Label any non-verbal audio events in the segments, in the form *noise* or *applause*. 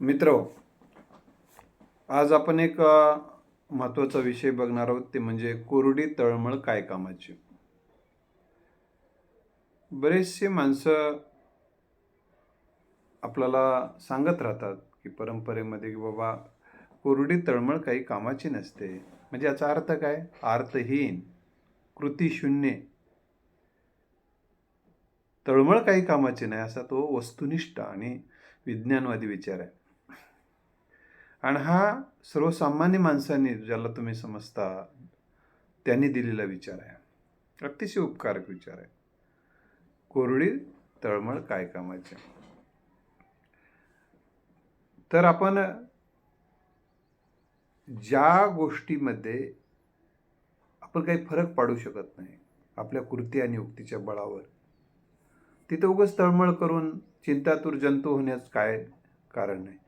मित्र आज आपण एक महत्त्वाचा विषय बघणार आहोत ते म्हणजे कोरडी तळमळ काय कामाची? बरेचसे माणसं आपल्याला सांगत राहतात की परंपरेमध्ये की बाबा कोरडी तळमळ काही कामाची नसते. म्हणजे याचा अर्थ काय? अर्थहीन कृतीशून्य. तळमळ काही कामाची नाही असा तो वस्तुनिष्ठ आणि विज्ञानवादी विचार आहे. आणि हा सर्वसामान्य माणसांनी ज्याला तुम्ही समजता त्यांनी दिलेला विचार आहे. अतिशय उपकारक विचार आहे. कोरडी तळमळ काय कामाचे? तर आपण ज्या गोष्टीमध्ये आपण काही फरक पाडू शकत नाही आपल्या कृती आणि उक्तीच्या बळावर तिथं उगाच तळमळ करून चिंतातूर जंतू होण्यास काय कारण नाही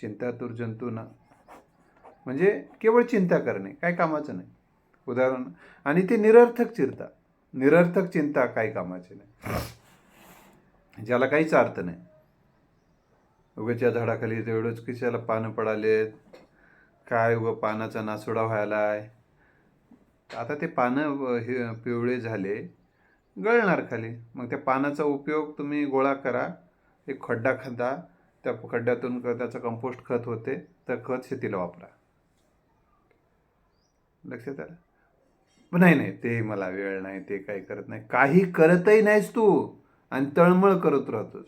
चिंतातूर जंतू ना. म्हणजे केवळ चिंता करणे काय कामाचं नाही. उदाहरण आणि ते निरर्थक चिंता निरर्थक चिंता काय कामाची नाही. ज्याला काहीच अर्थ नाही. उगाच्या झाडाखाली तेवढंच किशाला पानं पडालेत. काय उगं पानाचा नासोडा व्हायला आहे आता ते पानं हे पिवळे झाले गळणार खाली. मग त्या पानाचा उपयोग तुम्ही गोळा करा एक खड्डा खड्डा त्या खड्ड्यातून त्याचं कंपोस्ट खत होते तर खत शेतीला वापरा. लक्षात आलं? नाही नाही ते मला वेळ नाही ते काही करत नाही. काही करतही नाहीस तू आणि तळमळ करत राहतोस.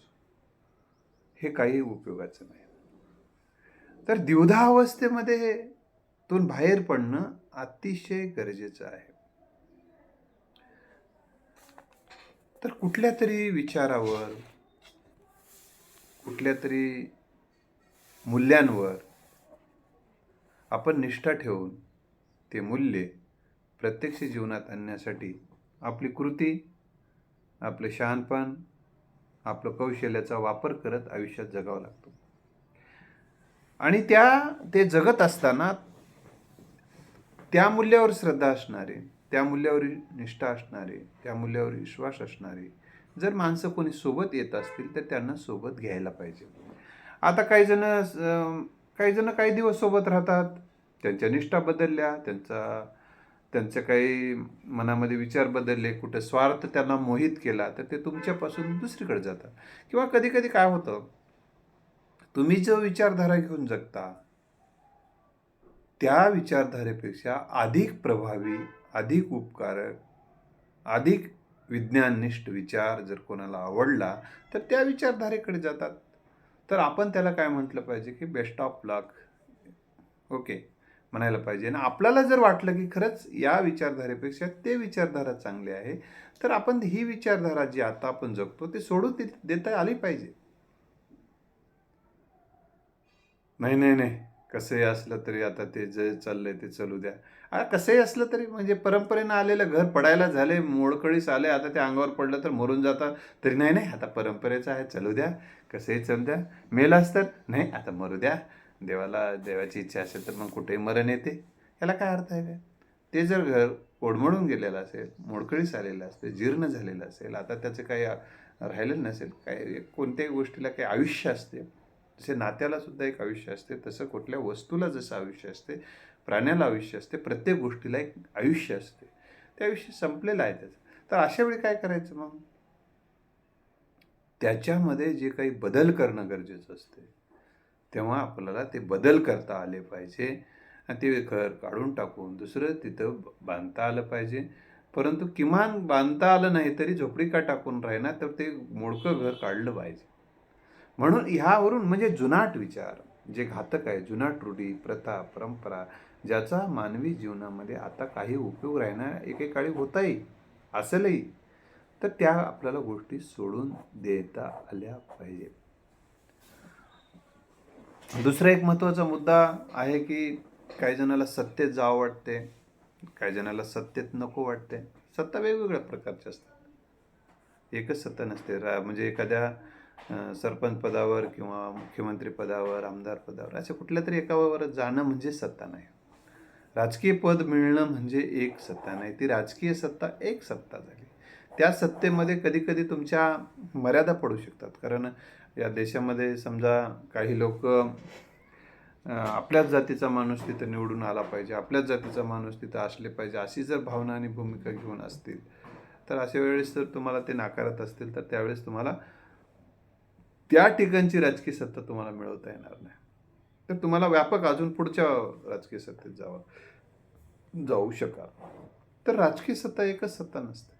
हे काही उपयोगाचं नाही. तर द्विधा अवस्थेमध्ये तून बाहेर पडणं अतिशय गरजेचं आहे. तर कुठल्या तरी विचारावर कुठल्या तरी मूल्यांवर आपण निष्ठा ठेवून ते मूल्य प्रत्यक्ष जीवनात आणण्यासाठी आपली कृती आपलं शहाणपण आपलं कौशल्याचा वापर करत आयुष्यात जगावं लागतो. आणि त्या ते जगत असताना त्या मूल्यावर श्रद्धा असणारे त्या मूल्यावर निष्ठा असणारे त्या मूल्यावर विश्वास असणारे जर माणसं कोणी सोबत येत असतील तर त्यांना सोबत घ्यायला पाहिजे. आता काही जण काही जण काही दिवस सोबत राहतात त्यांच्या निष्ठा बदलल्या त्यांचा त्यांचे काही मनामध्ये विचार बदलले कुठं स्वार्थ त्यांना मोहित केला तर ते तुमच्यापासून दुसरीकडे जातात. किंवा कधी कधी काय होतं तुम्ही जो विचारधारा घेऊन जगता त्या विचारधारेपेक्षा अधिक प्रभावी अधिक उपकारक अधिक विज्ञाननिष्ठ विचार जर कोणाला आवडला तर त्या विचारधारेकडे जातात. तर आपण त्याला काय म्हटलं पाहिजे की बेस्ट ऑफ लक ओके म्हणायला पाहिजे. आणि आपल्याला जर वाटलं की खरंच या विचारधारेपेक्षा ते विचारधारा चांगली आहे तर आपण ही विचारधारा जी आता आपण जगतो ते सोडून दे देता आली पाहिजे. नाही नाही नाही. कसंही असलं तरी आता ते जे चाललंय ते चालू द्या. आ, कसंही असलं तरी म्हणजे परंपरेनं आलेलं घर पडायला झाले मोडकळीस आले आता ते अंगावर पडलं तर मरून जातात तरी नाही नाही आता परंपरेचं आहे चालू द्या. कसंही चालू द्या. मेलास तर नाही आता मरू द्या. देवाला देवाची इच्छा असेल तर मग कुठेही मरण येते. याला काय अर्थ आहे? काय ते जर घर ओढमळून गेलेलं असेल मोडकळीस आलेलं असेल जीर्ण झालेलं असेल आता त्याचं काही राहिलेलं राहिलं नसेल काय कोणत्याही गोष्टीला काही आयुष्य असते. जसे नात्याला सुद्धा एक आयुष्य असते तसं कुठल्या वस्तूला जसं आयुष्य असते प्राण्याला आयुष्य असते प्रत्येक गोष्टीला एक आयुष्य असते. ते आयुष्य संपलेलं आहे त्याचं. तर अशा वेळी काय करायचं मग? त्याच्यामध्ये जे काही बदल करणं गरजेचं असते तेव्हा आपल्याला ते बदल करता आले पाहिजे. आणि ते घर काढून टाकून दुसरं तिथं बांधता आलं पाहिजे. परंतु किमान बांधता आलं नाही तरी झोपडी का टाकून राहिना तर ते मोडकं घर काढलं पाहिजे. म्हणून ह्यावरून म्हणजे जुनाट विचार जे घातक आहे जुनाट रूढी प्रथा परंपरा ज्याचा मानवी जीवनामध्ये आता काही उपयोग राहणार एकेकाळी होताही असेलही तर त्या आपल्याला गोष्टी सोडून देता आल्या पाहिजे. दुसरा एक महत्त्वाचा मुद्दा आहे की काही जणाला सत्तेत जावं वाटते काही जणाला सत्तेत नको वाटते. सत्ता वेगवेगळ्या प्रकारच्या असतात. एकच सत्ता नसते. रा म्हणजे एखाद्या सरपंच पदावर किंवा मुख्यमंत्री पदावर आमदार पदावर अशा कुठल्या तरी एकावर जाणं म्हणजे सत्ता नाही. राजकीय पद मिळणं म्हणजे एक सत्ता नाही. ती राजकीय सत्ता एक सत्ता झाली. त्या सत्तेमध्ये कधीकधी तुमच्या मर्यादा पडू शकतात. कारण या देशामध्ये समजा काही लोक आपल्याच जातीचा माणूस तिथं निवडून आला पाहिजे आपल्याच जातीचा माणूस तिथं असले पाहिजे अशी जर भावना आणि भूमिका घेऊन असतील तर अशा वेळेस जर तुम्हाला ते नाकारत असतील तर त्यावेळेस तुम्हाला त्या ठिकाणची राजकीय सत्ता तुम्हाला मिळवता येणार नाही. तर तुम्हाला व्यापक अजून पुढच्या राजकीय सत्तेत जावं जाऊ शकाल. तर राजकीय सत्ता एकच सत्ता नसते.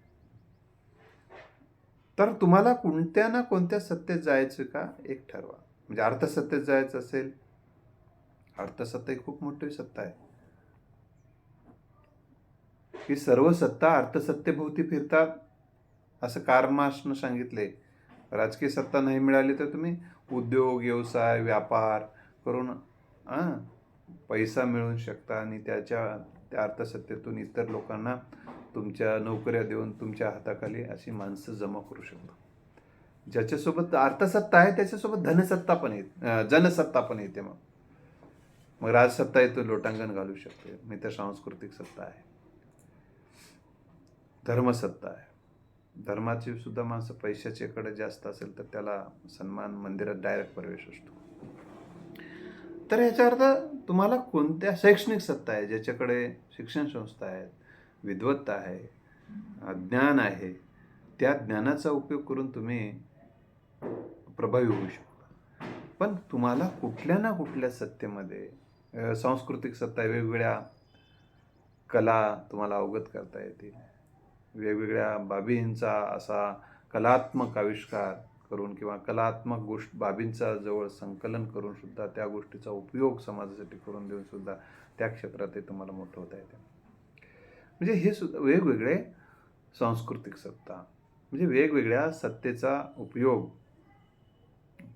तर तुम्हाला कोणत्या ना कोणत्या सत्तेत जायचं का? एक ठरवा. म्हणजे अर्थसत्तेत जायचं असेल. अर्थसत्ता ही खूप मोठी सत्ता आहे. ही सर्व सत्ता अर्थसत्तेभोवती फिरतात असं कारमासनं सांगितले. राजकीय सत्ता नाही मिळाली तर तुम्ही उद्योग व्यवसाय व्यापार करून पैसा मिळवू शकता आणि त्याच्या त्या अर्थसत्तेतून इतर लोकांना तुमच्या नोकऱ्या देऊन तुमच्या हाताखाली अशी माणसं जमा करू शकता. ज्याच्यासोबत अर्थसत्ता आहे त्याच्यासोबत धनसत्ता पण येते जनसत्ता पण येते मग. मग राजसत्ता येतो लोटांगण घालू शकते. मी तर सांस्कृतिक सत्ता आहे. धर्मसत्ता आहे. धर्माची सुद्धा माणसं पैशाच्याकडे जास्त असेल तर त्याला सन्मान मंदिरात डायरेक्ट प्रवेश असतो. तर ह्याच्या अर्थ तुम्हाला कोणत्या शैक्षणिक सत्ता आहे ज्याच्याकडे शिक्षण संस्था आहेत विद्वत्ता आहे ज्ञान आहे त्या ज्ञानाचा उपयोग करून तुम्ही प्रभावी होऊ शकता. पण तुम्हाला कुठल्या ना कुठल्या सत्तेमध्ये सांस्कृतिक सत्ता आहे, वेगवेगळ्या कला तुम्हाला अवगत करता येतील. वेगवेगळ्या बाबींचा असा कलात्मक आविष्कार करून किंवा कलात्मक गोष्ट बाबींचा जवळ संकलन करून सुद्धा त्या गोष्टीचा उपयोग समाजासाठी करून देऊन सुद्धा त्या क्षेत्रातही तुम्हाला मोठं होता येते. म्हणजे हे सुद्धा वेगवेगळे सांस्कृतिक सत्ता म्हणजे वेगवेगळ्या सत्तेचा उपयोग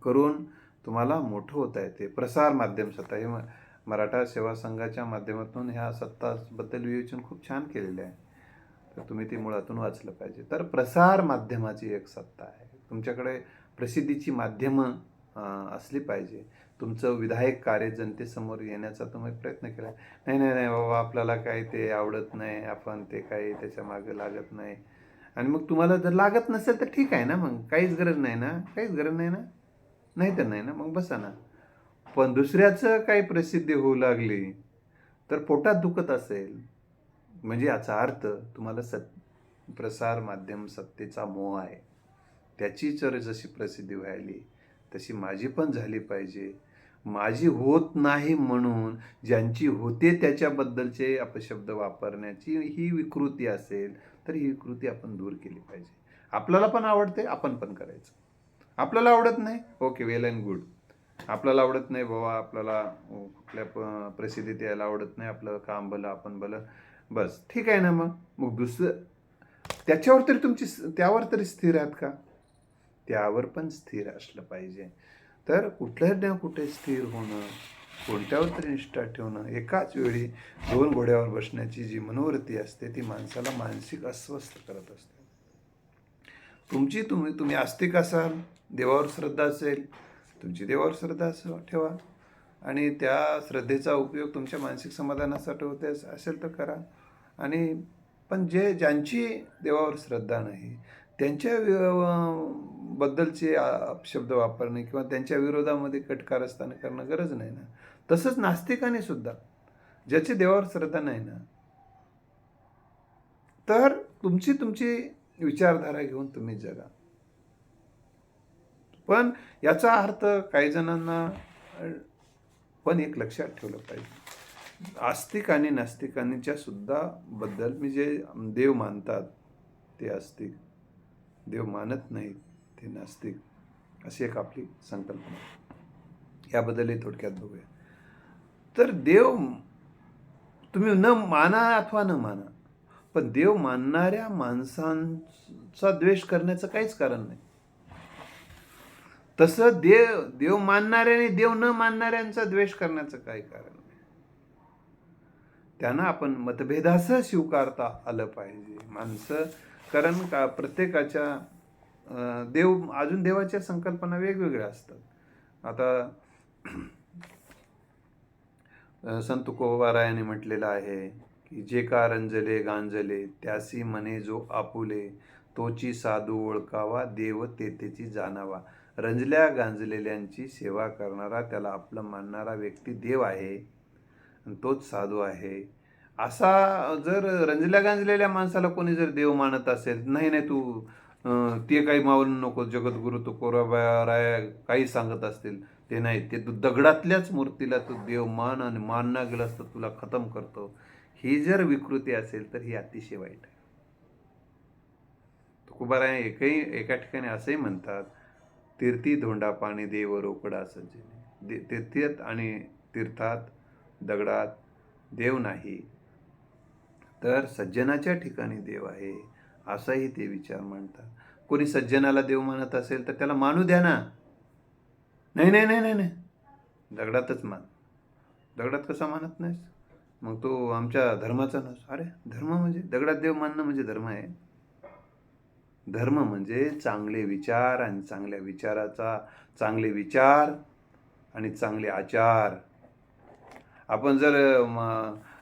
करून तुम्हाला मोठं होता येते. प्रसार माध्यम सत्ता हे म- मराठा सेवा संघाच्या माध्यमातून ह्या सत्ताबद्दल विवेचन खूप छान केलेले आहे. तर तुम्ही ती मुळातून वाचलं पाहिजे. तर प्रसार माध्यमाची एक सत्ता आहे. तुमच्याकडे प्रसिद्धीची माध्यमं असली पाहिजे. तुमचं विधायक कार्य जनतेसमोर येण्याचा तुम्ही प्रयत्न केला. नाही नाही नाही बाबा आपल्याला काही ते आवडत नाही आपण ते काही त्याच्यामागे लागत नाही. आणि मग तुम्हाला जर लागत नसेल तर ठीक आहे ना मग. काहीच गरज नाही ना. काहीच गरज नाही ना. नाही तर नाही ना. मग बसा ना. पण दुसऱ्याचं काही प्रसिद्धी होऊ लागली तर पोटात दुखत असेल. म्हणजे याचा अर्थ तुम्हाला सत प्रसार माध्यम सत्तेचा मोह आहे. त्याची चर जशी प्रसिद्धी व्हायली तशी माझी पण झाली पाहिजे. माझी होत नाही म्हणून ज्यांची होते त्याच्याबद्दलचे अपशब्द वापरण्याची ही विकृती असेल तर ही विकृती आपण दूर केली पाहिजे. आपल्याला पण आवडते आपण पण करायचं. आपल्याला आवडत नाही? ओके वेल अँड गुड आपल्याला आवडत नाही बाबा आपल्याला कुठल्या प प्रसिद्धीत यायला आवडत नाही आपलं काम भलं आपण भलं. बस ठीक आहे ना मग? मग दुसरं त्याच्यावर तरी तुमची त्यावर तरी स्थिर आहात का? त्यावर पण स्थिर असलं पाहिजे. तर कुठल्या ना कुठे स्थिर होणं कोणत्यावर तरी निष्ठा ठेवणं एकाच वेळी दोन घोड्यावर बसण्याची जी मनोवृत्ती असते ती माणसाला मानसिक अस्वस्थ करत असते. तुमची तुम्ही तुम्ही आस्तिक असाल देवावर श्रद्धा असेल तुमची देवावर श्रद्धा असं ठेवा. आणि त्या श्रद्धेचा उपयोग तुमच्या मानसिक समाधानासाठी होते असेल तर करा. आणि पण जे ज्यांची देवावर श्रद्धा नाही त्यांच्या बद्दलचे शब्द वापरणे किंवा त्यांच्या विरोधामध्ये कटकारस्थान करणं गरज नाही ना. तसंच नास्तिकाने सुद्धा ज्याची देवावर श्रद्धा नाही ना. तर तुमची तुमची विचारधारा घेऊन तुम्ही जगा. पण याचा अर्थ काही जणांना पण एक लक्षात ठेवलं पाहिजे. आस्तिक आणि नास्तिकांच्या सुद्धा बद्दल मी जे देव मानतात ते आस्तिक देव मानत नाहीत. ते नास्तिक अशी एक आपली संकल्पना. याबद्दलही थोडक्यात बघूया. तर देव तुम्ही न माना अथवा न माना पण देव मानणाऱ्या माणसांचा द्वेष करण्याचं काहीच कारण नाही. तसं देव देव मानणाऱ्याने देव न मानणाऱ्यांचा द्वेष करण्याचं काही कारण नाही. त्यांना आपण मतभेदासह स्वीकारता आलं पाहिजे. माणसं कारण का प्रत्येकाच्या देव अजून देवाच्या संकल्पना वेगवेगळ्या असतात. आता संत तुकोबारायाने म्हटलेलं आहे की जे का रंजले गांजले त्यासी मने जो आपुले तोची साधू ओळखावा देव तेथेची जाणावा. रंजल्या गांजलेल्यांची सेवा करणारा त्याला आपलं मानणारा व्यक्ती देव आहे तोच साधू आहे. असा जर रंजल्या गांजलेल्या माणसाला कोणी जर देव मानत असेल नाही नाही तू ते काही मावू नको जगद्गुरु तो कोराबाराय काही सांगत असतील ते नाही. ते तू दगडातल्याच मूर्तीला तू देव मान आणि मानना गेलास तर तुला खतम करतो. ही जर विकृती असेल तर ही अतिशय वाईट आहे. तुकोबाराय एकही एका ठिकाणी असंही म्हणतात तीर्थी धोंडा पाणी देव रोकडा सज्जने. दे ते तीर्थ आणि तीर्थात दगडात देव नाही. तर सज्जनाच्या ठिकाणी देव आहे असाही ते विचार मांडतात. कोणी सज्जनाला देव मानत असेल तर त्याला मानू द्या ना. नाही नाही नाही नाही नाही. दगडातच मान. दगडात कसा मानत नाहीस? मग तो आमच्या धर्माचा नस. अरे धर्म म्हणजे? दगडात देव मानणं म्हणजे धर्म आहे. धर्म म्हणजे चांगले विचार आणि चांगल्या विचाराचा चांगले विचार आणि चांगले आचार. आपण जर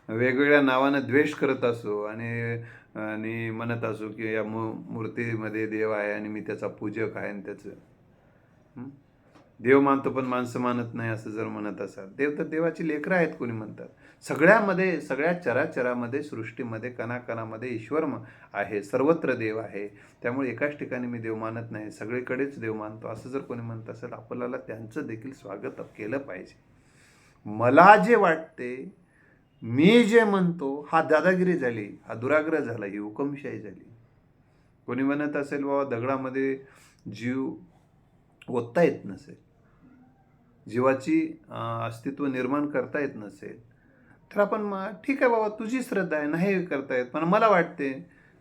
वेगवेगळ्या नावानं द्वेष करत असू आणि आणि म्हणत असो की या मू मूर्तीमध्ये देव आहे आणि मी त्याचा पूजक आहे आणि त्याचं देव मानतो पण माणसं मानत नाही असं जर म्हणत असाल. देव तर देवाची लेकरं आहेत कोणी म्हणतात. सगळ्यामध्ये सगळ्या चराचरामध्ये सृष्टीमध्ये कणाकणामध्ये ईश्वर आहे सर्वत्र देव आहे. त्यामुळे एकाच ठिकाणी मी देव मानत नाही सगळीकडेच देव मानतो असं जर कोणी म्हणत असेल आपल्याला त्यांचं देखील स्वागत केलं पाहिजे. मला जे वाटते मी जे म्हणतो हा दादागिरी झाली हा दुराग्रह झाला ही हुकमशाही झाली. कोणी म्हणत असेल बाबा दगडामध्ये जीव ओतता येत नसेल जीवाची अस्तित्व निर्माण करता येत नसेल तर आपण मग ठीक आहे बाबा तुझी श्रद्धा आहे नाही करता येत. पण मला वाटते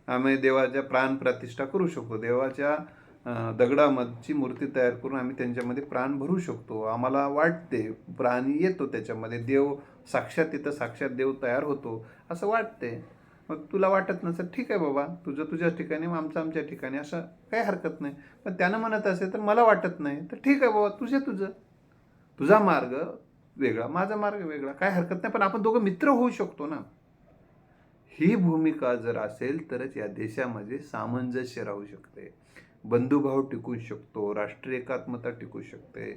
आम्ही देवाच्या प्राण प्रतिष्ठा करू शकतो देवाच्या दगडामधची मूर्ती तयार करून आम्ही त्यांच्यामध्ये प्राण भरू शकतो. आम्हाला वाटते प्राण येतो त्याच्यामध्ये देव साक्षात तिथं साक्षात देव तयार होतो असं वाटते. मग तुला वाटत नसेल ठीक आहे बाबा तुझं तुझ्या ठिकाणी मग आमचं आमच्या ठिकाणी असं काही हरकत नाही. पण त्यानं म्हणत असेल तर मला वाटत नाही. तर ठीक आहे बाबा तुझे तुझं. तुझा मार्ग वेगळा माझा मार्ग वेगळा काय हरकत नाही. पण आपण दोघं मित्र होऊ शकतो ना. ही भूमिका जर असेल तरच या देशामध्ये सामंजस्य राहू शकते. बंधुभाव टिकू शकतो राष्ट्रीय एकात्मता टिकू शकते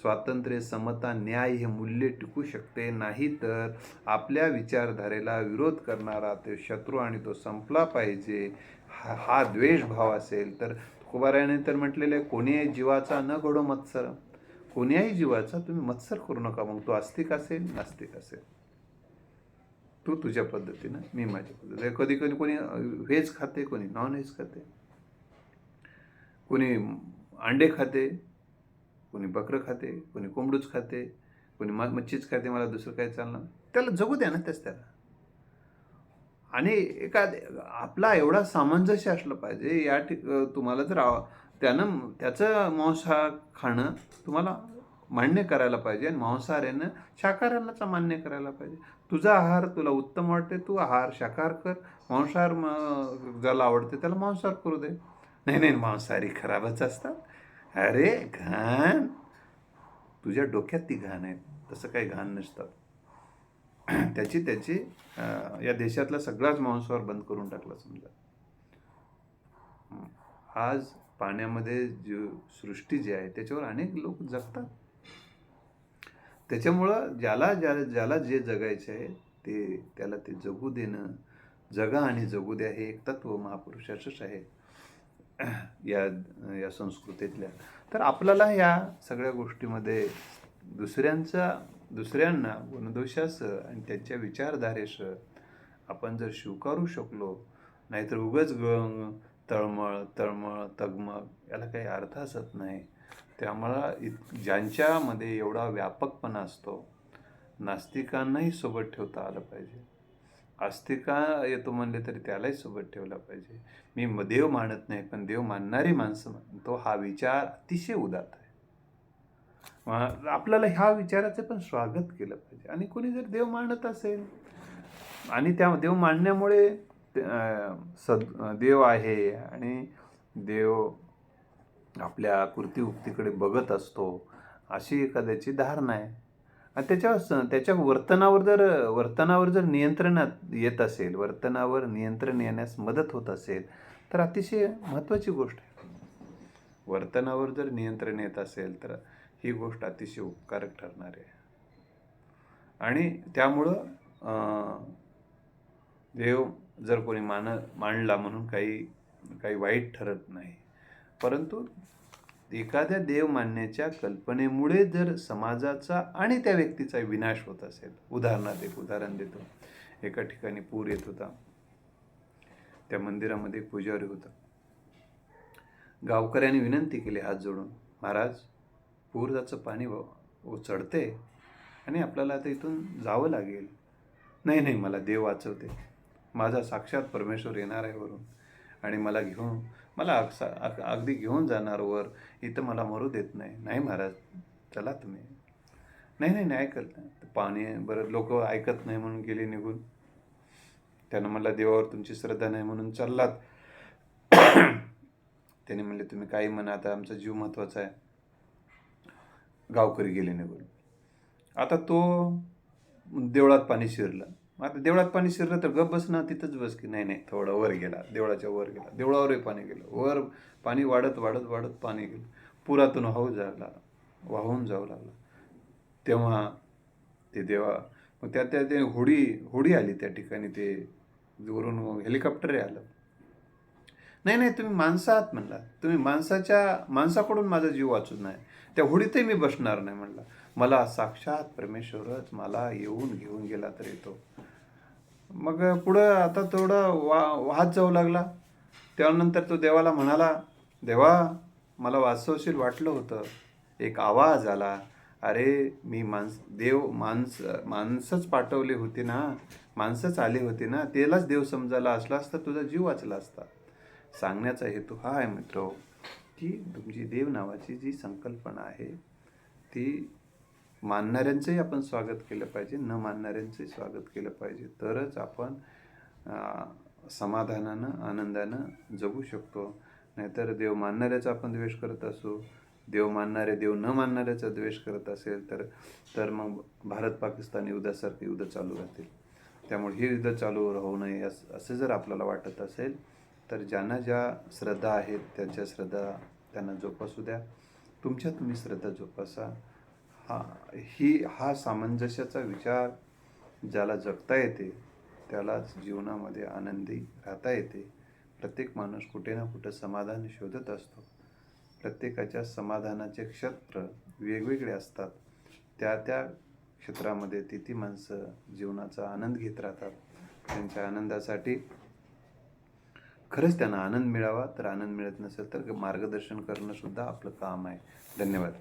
स्वातंत्र्य समता न्याय हे मूल्य टिकू शकते. नाही तर आपल्या विचारधारेला विरोध करणारा तो शत्रू आणि तो संपला पाहिजे हा हा द्वेषभाव असेल तर तुकोबारायाने तर म्हटलेलं आहे कोणीही जीवाचा न घडो मत्सर. कोण्याही जीवाचा तुम्ही मत्सर करू नका मग तो आस्तिक असेल नास्तिक असेल. तू तुझ्या पद्धतीनं मी माझ्या पद्धतीनं. म्हणजे कधी कधी कोणी व्हेज खाते कोणी नॉन व्हेज खाते. कोणी अंडे खाते कोणी बकरं खाते कोणी कोंबडूच खाते कोणी मा मच्छीच खाते मला दुसरं काय चालणार? त्याला जगू द्या ना त्याच त्याला. आणि एका आपला एवढा सामंजस्य असलं पाहिजे या ठिक तुम्हाला जर त्यानं त्याचं हा खाणं तुम्हाला मान्य करायला पाहिजे आणि मांसाहार्यानं शाकाहारालाच मान्य करायला पाहिजे. तुझा आहार तुला उत्तम वाटते तू आहार शाकाहार कर. मांसाहार म- ज्याला आवडते त्याला मांसाहार करू दे. नाही नाही मांसाहारी खराबच असतात. अरे घाण. तुझ्या डोक्यात ती घाण आहे तसं काही घाण नसतात त्याची त्याची या देशातला सगळाच मांसाहार बंद करून टाकला समजा. आज पाण्यामध्ये जी सृष्टी जी आहे त्याच्यावर अनेक लोक जगतात. त्याच्यामुळं ज्याला ज्या ज्याला जे जगायचे आहे ते त्याला ते जगू देणं जगा आणि जगू द्या हे एक तत्व महापुरुषाचंच आहे. या या संस्कृतीतल्या. तर आपल्याला या सगळ्या गोष्टीमध्ये दुसऱ्यांचा दुसऱ्यांना गुणदोषासह आणि त्यांच्या विचारधारेसह आपण जर स्वीकारू शकलो नाहीतर उगच ग तळमळ तळमळ तगमग याला काही अर्थ असत नाही. त्यामुळं इत ज्यांच्यामध्ये एवढा व्यापकपणा असतो नास्तिकांनाही सोबत ठेवता आलं पाहिजे. आस्तिका येतो म्हणले तरी त्यालाही सोबत ठेवला पाहिजे. मी म- देव मानत नाही पण देव मानणारी माणसं मानतो हा विचार अतिशय उदात आहे. आपल्याला ह्या विचाराचं पण स्वागत केलं पाहिजे. आणि कोणी जर देव मानत असेल आणि त्या देव मानण्यामुळे सद देव आहे आणि देव आपल्या कुर्ती उक्तीकडे बघत असतो अशी एखाद्याची धारणा आहे. आणि त्याच्या स- त्याच्या वर्तनावर जर वर्तनावर जर नियंत्रणात येत असेल वर्तनावर नियंत्रण येण्यास मदत होत असेल तर अतिशय महत्त्वाची गोष्ट आहे. वर्तनावर जर नियंत्रण येत असेल तर ही गोष्ट अतिशय उपकारक ठरणार आहे. आणि त्यामुळं देव जर कोणी मान मांडला म्हणून काही काही वाईट ठरत नाही. परंतु एखाद्या देव मानण्याच्या कल्पनेमुळे जर समाजाचा आणि त्या व्यक्तीचा विनाश होत असेल उदाहरणार्थ एक उदाहरण देतो. एका ठिकाणी पूर येत होता. त्या मंदिरामध्ये पुजारी होता. गावकऱ्यांनी विनंती केली हात जोडून महाराज पूरचं पाणी चढते आणि आपल्याला आता इथून जावं लागेल. नाही नाही मला देव वाचवते. माझा साक्षात परमेश्वर येणार आहे वरून आणि मला घेऊन मला अक्सा अग- अगदी घेऊन जाणार वर इथं मला मरू देत नाही. नाही महाराज चला तुम्ही. नाही नाही नाही ऐकत पाणी बरं लोक ऐकत नाही म्हणून गेले निघून. त्यानं मला देवावर तुमची श्रद्धा नाही म्हणून चाललात. *coughs* त्याने म्हणले तुम्ही काही म्हणा आता आमचा जीव महत्त्वाचा आहे. गावकरी गेले निघून. आता तो देवळात पाणी शिरलं. मग आता देवळात पाणी शिरलं तर गप बस ना तिथंच बस की नाही नाही थोडं वर गेला देवळाच्या वर गेला देवळावरही पाणी गेलं वर पाणी वाढत वाढत वाढत पाणी गेलं. पुरातून वाहू जायला वाहून जाऊ लागला. तेव्हा ते देवा मग त्या त्या ते होडी होडी आली त्या ठिकाणी ते वरून हेलिकॉप्टर आलं. नाही नाही तुम्ही माणसं आहात म्हणला तुम्ही माणसाच्या माणसाकडून माझा जीव वाचून नाही त्या होडीतही मी बसणार नाही म्हणला. मला साक्षात परमेश्वरच मला येऊन घेऊन गेला तर येतो. मग पुढं आता थोडं वा वाहत जाऊ लागला. त्यानंतर तो देवाला म्हणाला देवा मला वाचवशील वाटलं होतं. एक आवाज आला. अरे मी माणस देव माणस माणसंच पाठवले होते ना. माणसंच आले होते ना. त्यालाच देव समजायला असला असता तुझा जीव वाचला असता. सांगण्याचा हेतू हा आहे मित्र की तुमची देव नावाची जी संकल्पना आहे ती मानणाऱ्यांचंही आपण स्वागत केलं पाहिजे न मानणाऱ्यांचंही स्वागत केलं पाहिजे. तरच आपण समाधानानं आनंदानं जगू शकतो. नाहीतर देव मानणाऱ्याचा आपण द्वेष करत असू देव मानणारे देव न मानणाऱ्याचा द्वेष करत असेल तर तर मग भारत पाकिस्तान युद्धासारखे युद्ध चालू राहतील. त्यामुळे हे युद्ध चालू राहू नये असं असं जर आपल्याला वाटत असेल तर ज्यांना ज्या श्रद्धा आहेत त्यांच्या श्रद्धा त्यांना जोपासू द्या. तुमच्या तुम्ही श्रद्धा जोपासा. हा ही हा सामंजस्याचा विचार ज्याला जगता येते त्यालाच जीवनामध्ये आनंदी राहता येते. प्रत्येक माणूस कुठे ना कुठं समाधान शोधत असतो. प्रत्येकाच्या समाधानाचे क्षेत्र वेगवेगळे असतात. त्या त्या क्षेत्रामध्ये ती ती माणसं जीवनाचा आनंद घेत राहतात. त्यांच्या आनंदासाठी खरंच त्यांना आनंद मिळावा तर आनंद मिळत नसेल तर मार्गदर्शन करणंसुद्धा आपलं काम आहे. धन्यवाद.